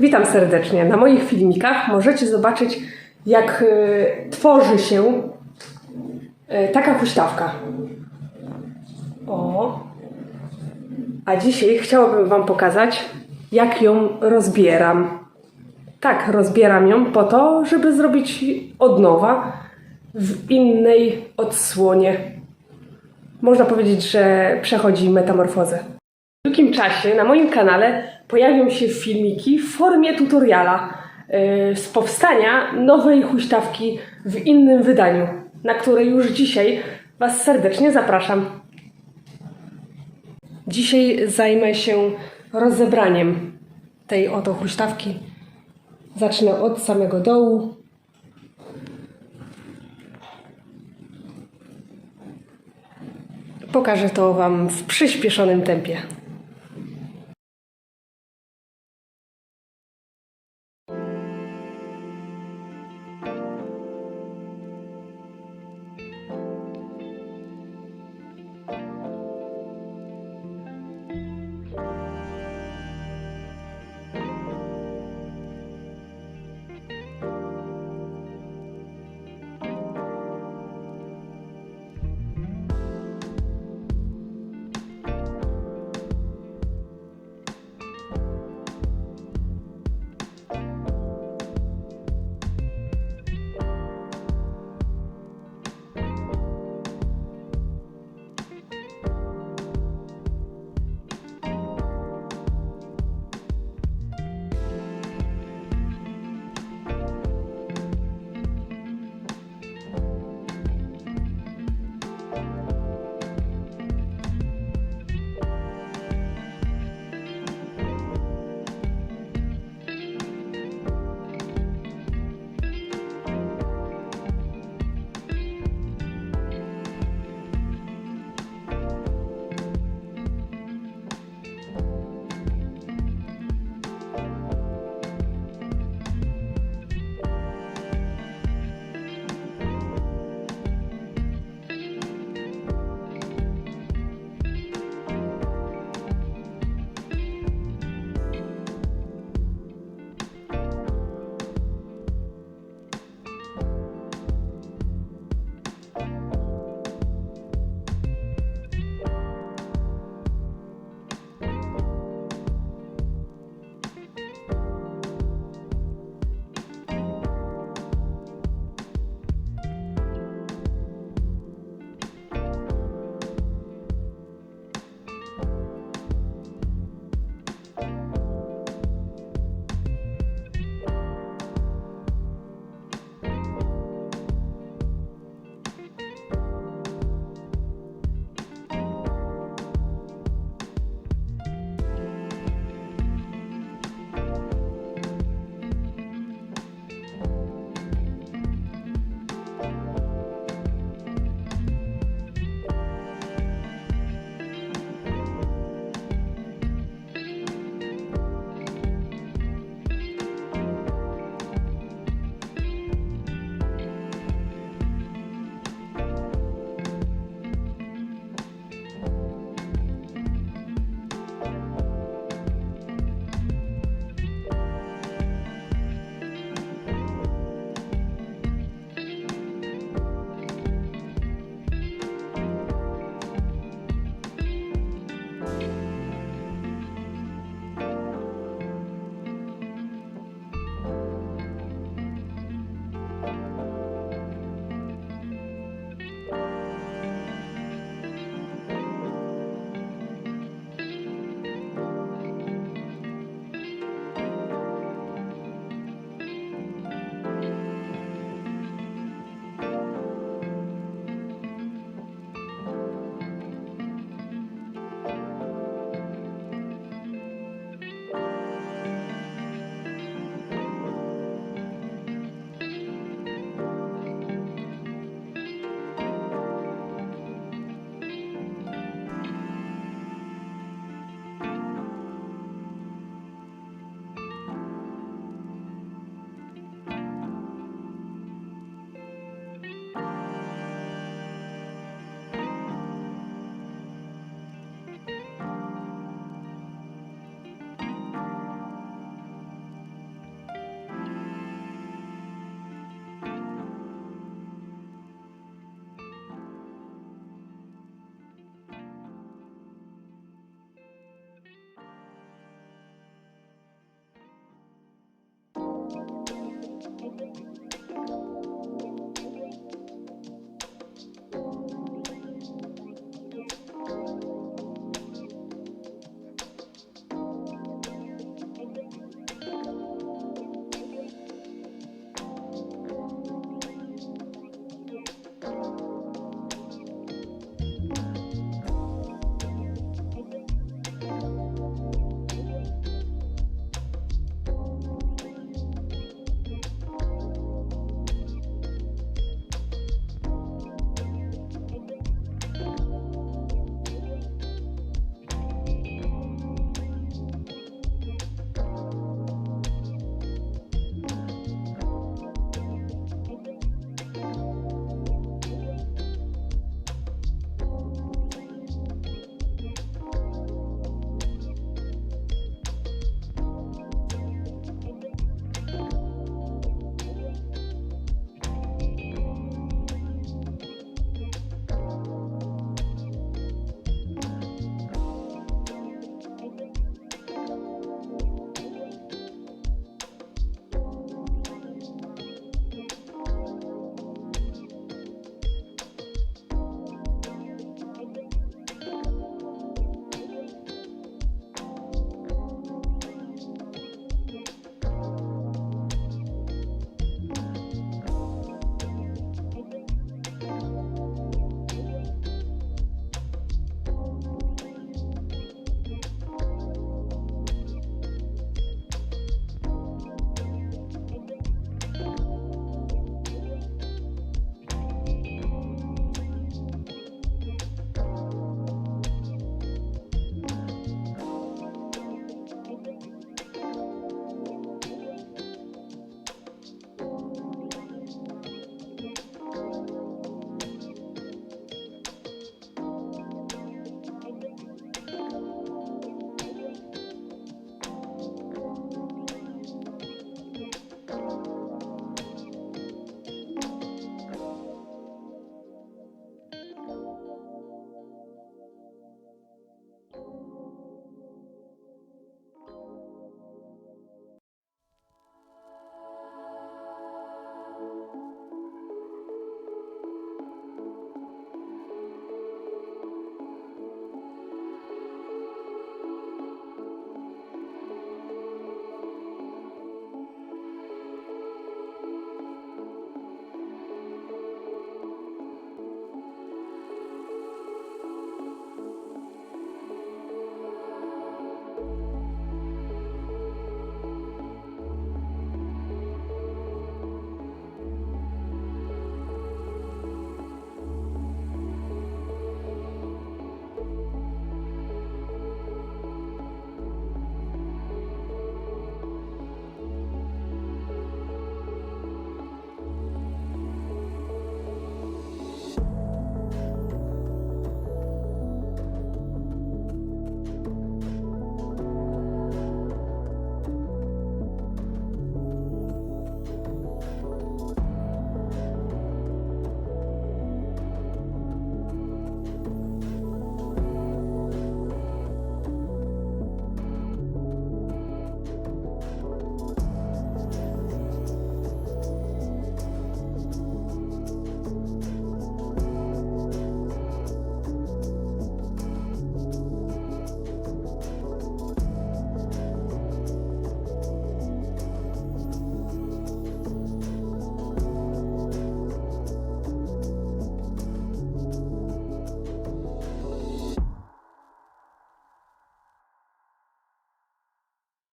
Witam serdecznie. Na moich filmikach możecie zobaczyć, jak e, tworzy się e, taka huśtawka. O. A dzisiaj chciałabym Wam pokazać, jak ją rozbieram. Tak, rozbieram ją po to, żeby zrobić od nowa w innej odsłonie. Można powiedzieć, że przechodzi metamorfozę. W krótkim czasie na moim kanale pojawią się filmiki w formie tutoriala yy, z powstania nowej huśtawki w innym wydaniu, na które już dzisiaj Was serdecznie zapraszam. Dzisiaj zajmę się rozebraniem tej oto huśtawki. Zacznę od samego dołu. Pokażę to Wam w przyspieszonym tempie.